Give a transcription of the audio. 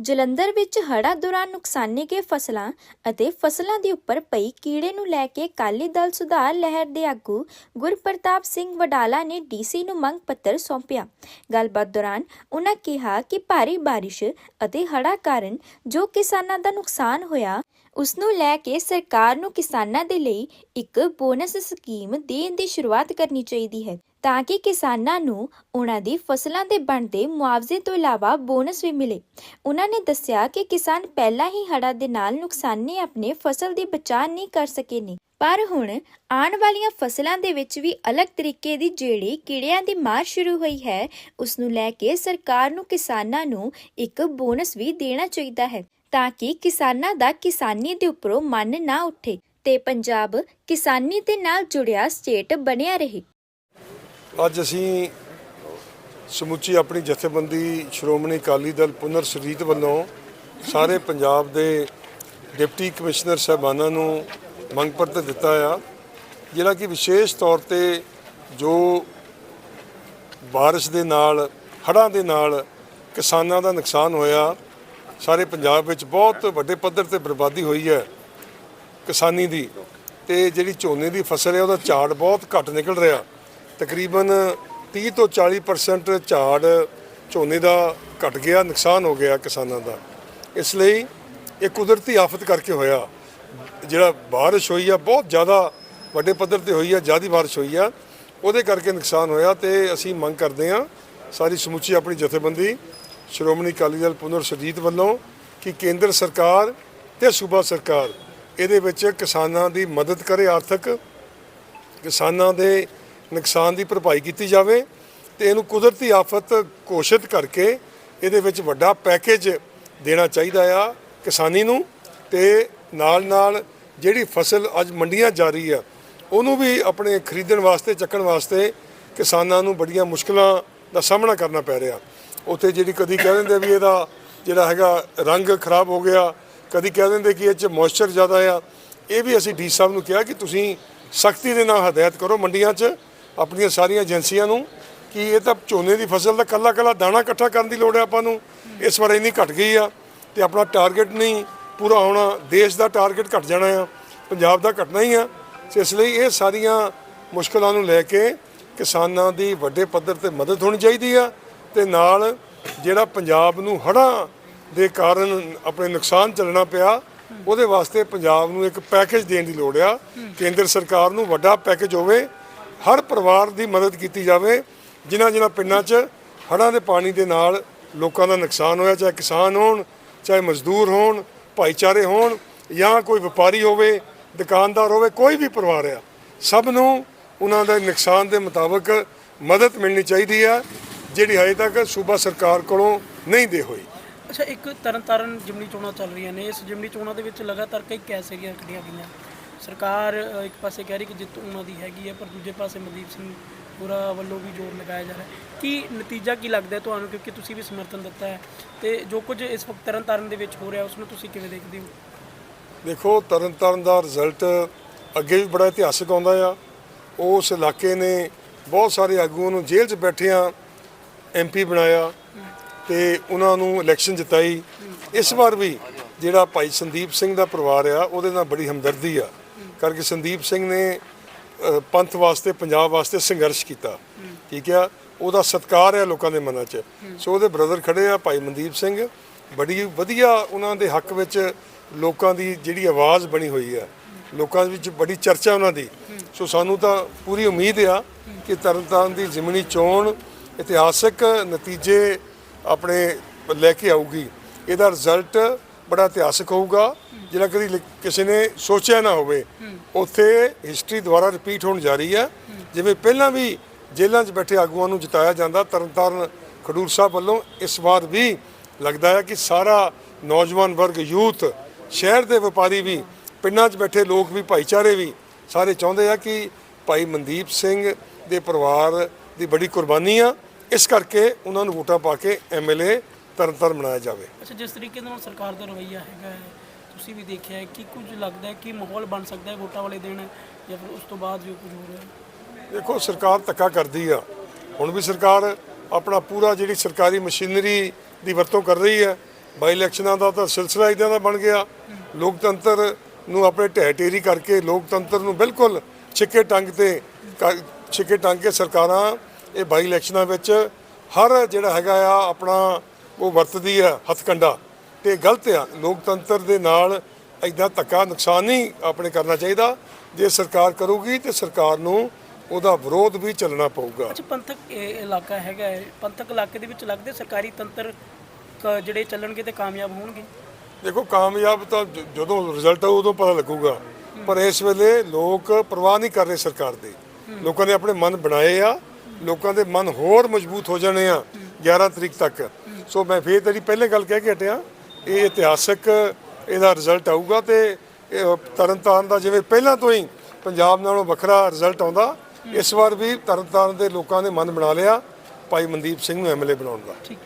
ਜਲੰਧਰ ਵਿੱਚ ਹੜ੍ਹਾਂ ਦੌਰਾਨ ਨੁਕਸਾਨੇ ਗਏ ਫਸਲਾਂ ਅਤੇ ਫਸਲਾਂ ਦੇ ਉੱਪਰ ਪਈ ਕੀੜੇ ਨੂੰ ਲੈ ਕੇ ਅਕਾਲੀ ਦਲ ਸੁਧਾਰ ਲਹਿਰ ਦੇ ਆਗੂ ਗੁਰਪ੍ਰਤਾਪ ਸਿੰਘ ਵਡਾਲਾ ਨੇ ਡੀਸੀ ਨੂੰ ਮੰਗ ਪੱਤਰ ਸੌਂਪਿਆ। ਗੱਲਬਾਤ ਦੌਰਾਨ ਉਨ੍ਹਾਂ ਕਿਹਾ ਕਿ ਭਾਰੀ ਬਾਰਿਸ਼ ਅਤੇ ਹੜ੍ਹਾਂ ਕਾਰਨ ਜੋ ਕਿਸਾਨਾਂ ਦਾ ਨੁਕਸਾਨ ਹੋਇਆ, ਉਸ ਨੂੰ ਲੈ ਕੇ ਸਰਕਾਰ ਨੂੰ ਕਿਸਾਨਾਂ ਦੇ ਲਈ ਇੱਕ ਬੋਨਸ ਸਕੀਮ ਦੇਣ ਦੀ ਸ਼ੁਰੂਆਤ ਕਰਨੀ ਚਾਹੀਦੀ ਹੈ। ਤਾਂ ਕਿ ਕਿਸਾਨਾਂ ਨੂੰ ਉਹਨਾਂ ਦੀ ਫਸਲਾਂ ਦੇ ਬਣਦੇ ਮੁਆਵਜ਼ੇ ਤੋਂ ਇਲਾਵਾ ਬੋਨਸ ਵੀ ਮਿਲੇ। ਉਹਨਾਂ ਨੇ ਦੱਸਿਆ ਕਿ ਕਿਸਾਨ ਪਹਿਲਾਂ ਹੀ ਹੜ੍ਹਾਂ ਦੇ ਨਾਲ ਨੁਕਸਾਨੇ ਆਪਣੇ ਫਸਲ ਦੀ ਬਚਾਅ ਨਹੀਂ ਕਰ ਸਕੇ ਨੇ। ਪਰ ਹੁਣ ਆਉਣ ਵਾਲੀਆਂ ਫਸਲਾਂ ਦੇ ਵਿੱਚ ਵੀ ਅਲੱਗ ਤਰੀਕੇ ਦੀ ਜਿਹੜੀ ਕੀੜਿਆਂ ਦੀ ਮਾਰ ਸ਼ੁਰੂ ਹੋਈ ਹੈ, ਉਸ ਨੂੰ ਲੈ ਕੇ ਸਰਕਾਰ ਨੂੰ ਕਿਸਾਨਾਂ ਨੂੰ ਇੱਕ ਬੋਨਸ ਵੀ ਦੇਣਾ ਚਾਹੀਦਾ ਹੈ ਤਾਂ ਕਿ ਕਿਸਾਨਾਂ ਦਾ ਕਿਸਾਨੀ ਦੇ ਉੱਪਰੋਂ ਮਨ ਨਾ ਉੱਠੇ ਤੇ ਪੰਜਾਬ ਕਿਸਾਨੀ ਦੇ ਨਾਲ ਜੁੜਿਆ ਸਟੇਟ ਬਣਿਆ ਰਹੇ। ਅੱਜ ਅਸੀਂ ਸਮੁੱਚੀ ਆਪਣੀ ਜਥੇਬੰਦੀ ਸ਼੍ਰੋਮਣੀ ਅਕਾਲੀ ਦਲ ਪੁਨਰ ਸੁਰਜੀਤ ਵੱਲੋਂ ਸਾਰੇ ਪੰਜਾਬ ਦੇ ਡਿਪਟੀ ਕਮਿਸ਼ਨਰ ਸਾਹਿਬਾਨਾਂ ਨੂੰ ਮੰਗ ਪੱਤਰ ਦਿੱਤਾ ਆ, ਜਿਹੜਾ ਕਿ ਵਿਸ਼ੇਸ਼ ਤੌਰ ਤੇ ਜੋ ਬਾਰਿਸ਼ ਦੇ ਨਾਲ, ਹੜ੍ਹਾਂ ਦੇ ਨਾਲ ਕਿਸਾਨਾਂ ਦਾ ਨੁਕਸਾਨ ਹੋਇਆ, ਸਾਰੇ ਪੰਜਾਬ ਵਿੱਚ ਬਹੁਤ ਵੱਡੇ ਪੱਧਰ ਤੇ ਬਰਬਾਦੀ ਹੋਈ ਹੈ ਕਿਸਾਨੀ ਦੀ ਤੇ ਜਿਹੜੀ ਝੋਨੇ ਦੀ ਫਸਲ ਹੈ, ਉਹਦਾ ਝਾੜ ਬਹੁਤ ਘੱਟ ਨਿਕਲ ਰਿਹਾ। ਤਕਰੀਬਨ 30 ਤੋਂ 40% ਝਾੜ ਝੋਨੇ ਦਾ ਘਟ ਗਿਆ, ਨੁਕਸਾਨ ਹੋ ਗਿਆ ਕਿਸਾਨਾਂ ਦਾ। ਇਸ ਲਈ ਇਹ ਕੁਦਰਤੀ ਆਫਤ ਕਰਕੇ ਹੋਇਆ। ਜਿਹੜਾ ਬਾਰਿਸ਼ ਹੋਈ ਆ, ਬਹੁਤ ਜ਼ਿਆਦਾ ਵੱਡੇ ਪੱਧਰ ਤੇ ਹੋਈ ਆ, ਜ਼ਿਆਦੀ ਬਾਰਿਸ਼ ਹੋਈ ਆ, ਉਹਦੇ ਕਰਕੇ ਨੁਕਸਾਨ ਹੋਇਆ ਤੇ ਅਸੀਂ ਮੰਗ ਕਰਦੇ ਆ ਸਾਰੀ ਸਮੁੱਚੀ ਆਪਣੀ ਜਥੇਬੰਦੀ, ਸ਼੍ਰੋਮਣੀ ਅਕਾਲੀ ਦਲ ਪੁਨਰ ਸੁਰਜੀਤ ਵੱਲੋਂ ਕਿ ਕੇਂਦਰ ਸਰਕਾਰ ਤੇ ਸੂਬਾ ਸਰਕਾਰ ਇਹਦੇ ਵਿੱਚ ਕਿਸਾਨਾਂ ਦੀ ਮਦਦ ਕਰੇ ਆਰਥਿਕ। ਕਿਸਾਨਾਂ ਦੇ ਨੁਕਸਾਨ ਦੀ ਭਰਪਾਈ ਕੀਤੀ ਜਾਵੇ ਤੇ ਇਹਨੂੰ ਕੁਦਰਤੀ ਆਫਤ ਘੋਸ਼ਿਤ ਕਰਕੇ ਇਹਦੇ ਵਿੱਚ ਵੱਡਾ ਪੈਕੇਜ ਦੇਣਾ ਚਾਹੀਦਾ ਆ ਕਿਸਾਨੀ ਨੂੰ ਤੇ ਨਾਲ ਨਾਲ ਜਿਹੜੀ ਫਸਲ ਅੱਜ ਮੰਡੀਆਂ ਜਾ ਰਹੀ ਆ, ਉਹਨੂੰ ਵੀ ਆਪਣੇ ਖਰੀਦਣ ਵਾਸਤੇ, ਚੱਕਣ ਵਾਸਤੇ ਕਿਸਾਨਾਂ ਨੂੰ ਬੜੀਆਂ ਮੁਸ਼ਕਲਾਂ ਦਾ ਸਾਹਮਣਾ ਕਰਨਾ ਪੈ ਰਿਹਾ। ਉੱਥੇ ਜਿਹੜੀ ਕਦੀ ਕਹਿ ਦਿੰਦੇ ਵੀ ਇਹਦਾ ਜਿਹੜਾ ਹੈਗਾ ਰੰਗ ਖਰਾਬ ਹੋ ਗਿਆ, ਕਦੀ ਕਹਿ ਦਿੰਦੇ ਕਿ ਇਹ 'ਚ ਮੋਇਸਚਰ ਜ਼ਿਆਦਾ ਆ, ਇਹ ਵੀ ਅਸੀਂ ਡੀ ਸਾਹਿਬ ਨੂੰ ਕਿਹਾ ਕਿ ਤੁਸੀਂ ਸਖਤੀ ਦੇ ਨਾਲ ਹਦਾਇਤ ਕਰੋ ਮੰਡੀਆਂ 'ਚ ਆਪਣੀਆਂ ਸਾਰੀਆਂ ਏਜੰਸੀਆਂ ਨੂੰ ਕਿ ਇਹ ਤਾਂ ਝੋਨੇ ਦੀ ਫਸਲ ਦਾ ਕੱਲਾ ਕੱਲਾ ਦਾਣਾ ਇਕੱਠਾ ਕਰਨ ਦੀ ਲੋੜ ਹੈ ਆਪਾਂ ਨੂੰ। ਇਸ ਵਾਰ ਇੰਨੀ ਘਟ ਗਈ ਆ ਤੇ ਆਪਣਾ ਟਾਰਗੇਟ ਨਹੀਂ ਪੂਰਾ ਹੋਣਾ, ਦੇਸ਼ ਦਾ ਟਾਰਗੇਟ ਘਟ ਜਾਣਾ ਆ, ਪੰਜਾਬ ਦਾ ਘਟਣਾ ਹੀ ਆ। ਇਸ ਲਈ ਇਹ ਸਾਰੀਆਂ ਮੁਸ਼ਕਲਾਂ ਨੂੰ ਲੈ ਕੇ ਕਿਸਾਨਾਂ ਦੀ ਵੱਡੇ ਪੱਧਰ ਤੇ ਮਦਦ ਹੋਣੀ ਚਾਹੀਦੀ ਆ ਤੇ ਨਾਲ ਜਿਹੜਾ ਪੰਜਾਬ ਨੂੰ ਹੜ੍ਹਾਂ ਦੇ ਕਾਰਨ ਆਪਣੇ ਨੁਕਸਾਨ ਚੱਲਣਾ ਪਿਆ, ਉਹਦੇ ਵਾਸਤੇ ਪੰਜਾਬ ਨੂੰ ਇੱਕ ਪੈਕੇਜ ਦੇਣ ਦੀ ਲੋੜ ਆ। ਕੇਂਦਰ ਸਰਕਾਰ ਨੂੰ ਵੱਡਾ ਪੈਕੇਜ ਹੋਵੇ ਹਰ ਪਰਿਵਾਰ ਦੀ ਮਦਦ ਕੀਤੀ ਜਾਵੇ, ਜਿਨ੍ਹਾਂ ਜਿਨ੍ਹਾਂ ਪਿੰਡਾਂ 'ਚ ਹੜ੍ਹਾਂ ਦੇ ਪਾਣੀ ਦੇ ਨਾਲ ਲੋਕਾਂ ਦਾ ਨੁਕਸਾਨ ਹੋਇਆ, ਚਾਹੇ ਕਿਸਾਨ ਹੋਣ, ਚਾਹੇ ਮਜ਼ਦੂਰ ਹੋਣ, ਭਾਈਚਾਰੇ ਹੋਣ, ਜਾਂ ਕੋਈ ਵਪਾਰੀ ਹੋਵੇ, ਦੁਕਾਨਦਾਰ ਹੋਵੇ, ਕੋਈ ਵੀ ਪਰਿਵਾਰ ਆ, ਸਭ ਨੂੰ ਉਹਨਾਂ ਦੇ ਨੁਕਸਾਨ ਦੇ ਮੁਤਾਬਕ ਮਦਦ ਮਿਲਣੀ ਚਾਹੀਦੀ ਆ, ਜਿਹੜੀ ਹਜੇ ਤੱਕ ਸੂਬਾ ਸਰਕਾਰ ਕੋਲੋਂ ਨਹੀਂ ਦੇ ਹੋਈ। ਅੱਛਾ, ਇੱਕ ਤਰਨਤਾਰਨ ਜਿਮਨੀ ਚੋਣਾਂ ਚੱਲ ਰਹੀਆਂ ਨੇ, ਇਸ ਜਿਮਨੀ ਚੋਣਾਂ ਦੇ ਵਿੱਚ ਲਗਾਤਾਰ ਕਈ ਕੈਸੇਰੀਆਂ ਕੱਢੀਆਂ ਗਈਆਂ। ਸਰਕਾਰ ਇੱਕ ਪਾਸੇ ਕਹਿ ਰਹੀ ਕਿ ਜਿੱਤ ਉਹਨਾਂ ਦੀ ਹੈਗੀ ਹੈ, ਪਰ ਦੂਜੇ ਪਾਸੇ ਮਨਦੀਪ ਸਿੰਘ ਪੂਰਾ ਵੱਲੋਂ ਵੀ ਜ਼ੋਰ ਲਗਾਇਆ ਜਾ ਰਿਹਾ ਹੈ। ਕੀ ਨਤੀਜਾ ਕੀ ਲੱਗਦਾ ਹੈ ਤੁਹਾਨੂੰ? ਕਿਉਂਕਿ ਤੁਸੀਂ ਵੀ ਸਮਰਥਨ ਦਿੱਤਾ ਹੈ ਤੇ ਜੋ ਕੁਝ ਇਸ ਵਕਤ ਤਰਨਤਾਰਨ ਦੇ ਵਿੱਚ ਹੋ ਰਿਹਾ, ਉਸ ਨੂੰ ਤੁਸੀਂ ਕਿਵੇਂ ਦੇਖਦੇ ਹੋ? ਦੇਖੋ, ਤਰਨਤਾਰਨ ਦਾ ਰਿਜ਼ਲਟ ਅੱਗੇ ਵੀ ਬੜਾ ਇਤਿਹਾਸਕ ਆਉਂਦਾ ਆ। ਉਸ ਇਲਾਕੇ ਨੇ ਬਹੁਤ ਸਾਰੇ ਆਗੂਆਂ ਨੂੰ ਜੇਲ੍ਹ 'ਚ ਬੈਠਿਆਂ ਐਮਪੀ ਬਣਾਇਆ ਤੇ ਉਹਨਾਂ ਨੂੰ ਇਲੈਕਸ਼ਨ ਜਿਤਾਈ। ਇਸ ਵਾਰ ਵੀ ਜਿਹੜਾ ਭਾਈ ਸੰਦੀਪ ਸਿੰਘ ਦਾ ਪਰਿਵਾਰ ਆ, ਉਹਦੇ ਨਾਲ ਬੜੀ ਹਮਦਰਦੀ ਆ। ਕਰਕੇ ਸੰਦੀਪ ਸਿੰਘ ਨੇ ਪੰਥ ਵਾਸਤੇ, ਪੰਜਾਬ ਵਾਸਤੇ ਸੰਘਰਸ਼ ਕੀਤਾ। ਠੀਕ ਆ? ਉਹਦਾ ਸਤਿਕਾਰ ਹੈ ਲੋਕਾਂ ਦੇ ਮਨਾਂ 'ਚ। ਸੋ ਉਹਦੇ ਬ੍ਰਦਰ ਖੜੇ ਆ, ਭਾਈ ਮਨਦੀਪ ਸਿੰਘ। ਬੜੀ ਵਧੀਆ ਉਹਨਾਂ ਦੇ ਹੱਕ ਵਿੱਚ ਲੋਕਾਂ ਦੀ ਜਿਹੜੀ ਆਵਾਜ਼ ਬਣੀ ਹੋਈ ਆ। ਲੋਕਾਂ ਵਿੱਚ ਬੜੀ ਚਰਚਾ ਉਹਨਾਂ ਦੀ। ਸੋ ਸਾਨੂੰ ਤਾਂ ਪੂਰੀ ਉਮੀਦ ਆ ਕਿ ਤਰਨਤਾਰਨ ਦੀ ਜ਼ਿਮਨੀ ਚੋਣ ਇਤਿਹਾਸਕ ਨਤੀਜੇ ਆਪਣੇ ਲੈ ਕੇ ਆਊਗੀ। ਇਹਦਾ ਰਿਜ਼ਲਟ ਬੜਾ ਇਤਿਹਾਸਕ ਹੋਊਗਾ, ਜਿਹੜਾ ਕਦੀ ਲਿ- ਕਿਸੇ ਨੇ ਸੋਚਿਆ ਨਾ ਹੋਵੇ। ਉੱਥੇ ਹਿਸਟਰੀ ਦੁਬਾਰਾ ਰਿਪੀਟ ਹੋਣ ਜਾ ਰਹੀ ਹੈ। ਜਿਵੇਂ ਪਹਿਲਾਂ ਵੀ ਜੇਲ੍ਹਾਂ 'ਚ ਬੈਠੇ ਆਗੂਆਂ ਨੂੰ ਜਿਤਾਇਆ ਜਾਂਦਾ, ਤਰਨਤਾਰਨ ਖਡੂਰ ਸਾਹਿਬ ਵੱਲੋਂ ਇਸ ਵਾਰ ਵੀ ਲੱਗਦਾ ਹੈ ਕਿ ਸਾਰਾ ਨੌਜਵਾਨ ਵਰਗ, ਯੂਥ, ਸ਼ਹਿਰ ਦੇ ਵਪਾਰੀ ਵੀ, ਪਿੰਡਾਂ 'ਚ ਬੈਠੇ ਲੋਕ ਵੀ, ਭਾਈਚਾਰੇ ਵੀ ਸਾਰੇ ਚਾਹੁੰਦੇ ਆ ਕਿ ਭਾਈ ਮਨਦੀਪ ਸਿੰਘ ਦੇ ਪਰਿਵਾਰ ਦੀ ਬੜੀ ਕੁਰਬਾਨੀ ਆ। ਇਸ ਕਰਕੇ ਉਹਨਾਂ ਨੂੰ ਵੋਟਾਂ ਪਾ ਕੇ ਐਮਐਲਏ ਤਰਨਤਾਰਨ ਬਣਾਇਆ ਜਾਵੇ। ਅੱਛਾ ਜਿਸ ਤਰੀਕੇ ਨਾਲ ਸਰਕਾਰ ਦਾ ਰਵੱਈਆ ਹੈਗਾ ਹੈ ਤੁਸੀਂ ਵੀ ਦੇਖਿਆ ਹੈ ਕਿ ਕੁਝ ਲੱਗਦਾ ਹੈ ਕਿ ਮਾਹੌਲ ਬਣ ਸਕਦਾ ਹੈ ਵੋਟਾਂ ਵਾਲੇ ਦਿਨ ਜਾਂ ਫਿਰ ਉਸ ਤੋਂ ਬਾਅਦ ਜੋ ਕੁਝ ਹੋ ਰਿਹਾ ਦੇਖੋ ਸਰਕਾਰ ਧੱਕਾ ਕਰਦੀ ਆ। ਹੁਣ ਵੀ ਸਰਕਾਰ ਆਪਣਾ ਪੂਰਾ ਜਿਹੜੀ ਸਰਕਾਰੀ ਮਸ਼ੀਨਰੀ ਦੀ ਵਰਤੋਂ ਕਰ ਰਹੀ ਹੈ ਬਾਈ ਇਲੈਕਸ਼ਨਾਂ ਦਾ ਤਾਂ ਸਿਲਸਿਲਾ ਇਦਾਂ ਦਾ ਬਣ ਗਿਆ। ਲੋਕਤੰਤਰ ਨੂੰ ਆਪਣੇ ਢਹਿ ਢੇਰੀ ਕਰਕੇ ਲੋਕਤੰਤਰ ਨੂੰ ਬਿਲਕੁਲ ਛਿੱਕੇ ਟੰਗ ਤੇ ਛਿੱਕੇ ਟੰਗ ਕੇ ਸਰਕਾਰਾਂ ਇਹ ਬਾਈ ਇਲੈਕਸ਼ਨਾਂ ਵਿੱਚ ਹਰ ਜਿਹੜਾ ਹੈਗਾ ਆ ਆਪਣਾ ਉਹ ਵਰਤਦੀ ਆ ਹੱਥਕੰਡਾ। ਤੇ ਗਲਤ ਆ। ਲੋਕਤੰਤਰ ਦੇ ਨਾਲ ਇਦਾਂ ਧੱਕਾ ਨੁਕਸਾਨ ਨਹੀਂ ਆਪਣੇ ਕਰਨਾ ਚਾਹੀਦਾ। ਜੇ ਸਰਕਾਰ ਕਰੂਗੀ ਤੇ ਸਰਕਾਰ ਨੂੰ ਉਹਦਾ ਵਿਰੋਧ ਵੀ ਚੱਲਣਾ ਪਊਗਾ। ਅੱਛਾ ਪੰਥਕ ਇਹ ਇਲਾਕਾ ਹੈਗਾ ਹੈ। ਪੰਥਕ ਇਲਾਕੇ ਦੇ ਵਿੱਚ ਲੱਗਦੇ ਸਰਕਾਰੀ ਤੰਤਰ ਕ- ਜਿਹੜੇ ਚੱਲਣਗੇ ਤੇ ਕਾਮਯਾਬ ਹੋਣਗੇ? ਦੇਖੋ ਕਾਮਯਾਬ ਤਾਂ ਜ- ਜਦੋਂ ਰਿਜ਼ਲਟ ਆਊ ਉਦੋਂ ਪਤਾ ਲੱਗੂਗਾ। ਪਰ ਇਸ ਵੇਲੇ ਲੋਕ ਪਰਵਾਹ ਨਹੀਂ ਕਰ ਰਹੇ ਸਰਕਾਰ ਦੇ। ਲੋਕਾਂ ਨੇ ਆਪਣੇ ਮਨ ਬਣਾਏ ਆ। ਲੋਕਾਂ ਦੇ ਮਨ ਹੋਰ ਮਜ਼ਬੂਤ ਹੋ ਜਾਣੇ ਆ। 11 ਤਰੀਕ ਤੱਕ। ਸੋ ਮੈਂ ਫੇਰ ਤੇਰੀ ਪਹਿਲੇ ਗੱਲ ਕਹਿ ਕੇ ਹਟਿਆ, ਇਹ ਇਤਿਹਾਸਕ ਇਹਦਾ ਰਿਜ਼ਲਟ ਆਊਗਾ ਤੇ ਇਹ ਤਰਨਤਾਰਨ ਦਾ ਜਿਵੇਂ ਪਹਿਲਾਂ ਤੋਂ ਹੀ ਪੰਜਾਬ ਨਾਲੋਂ ਵੱਖਰਾ ਰਿਜ਼ਲਟ ਆਉਂਦਾ, ਇਸ ਵਾਰ ਵੀ ਤਰਨਤਾਰਨ ਦੇ ਲੋਕਾਂ ਨੇ ਮਨ ਬਣਾ ਲਿਆ, ਭਾਈ ਮਨਦੀਪ ਸਿੰਘ ਨੂੰ ਐਮਐਲਏ ਬਣਾਉਣ ਦਾ। ਠੀਕ।